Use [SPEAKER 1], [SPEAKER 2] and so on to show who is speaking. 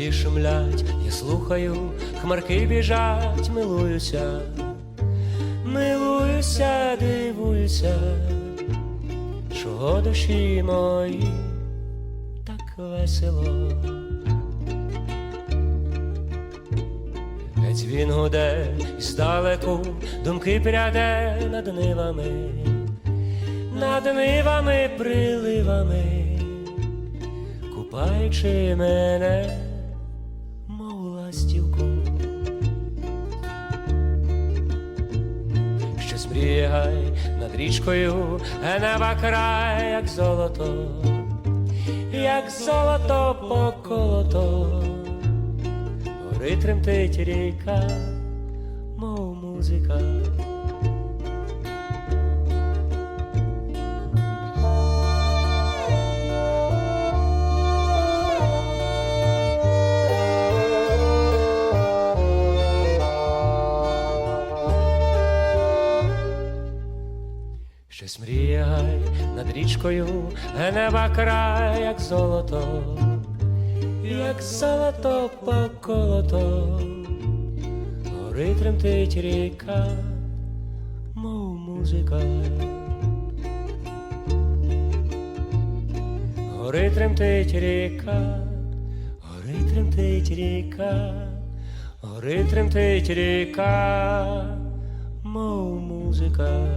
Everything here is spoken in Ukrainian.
[SPEAKER 1] Хвилі шумлять, я слухаю, хмарки біжать, милуюся, милуюся, дивуюся, чого душі мої так весело. Геть він гуде і здалеку думки пряде над нивами, над нивами, приливами, купаючи мене, ластівку, що змріяй над річкою, неба край, як золото, як золото поколото. Гори тремтить ріка, мов музика. Щось мріяй над річкою, неба край, як золото як золото поколото, гори тремтить ріка, мов музика. Гори тремтить ріка, гори тремтить ріка, гори тремтить ріка, мов музика.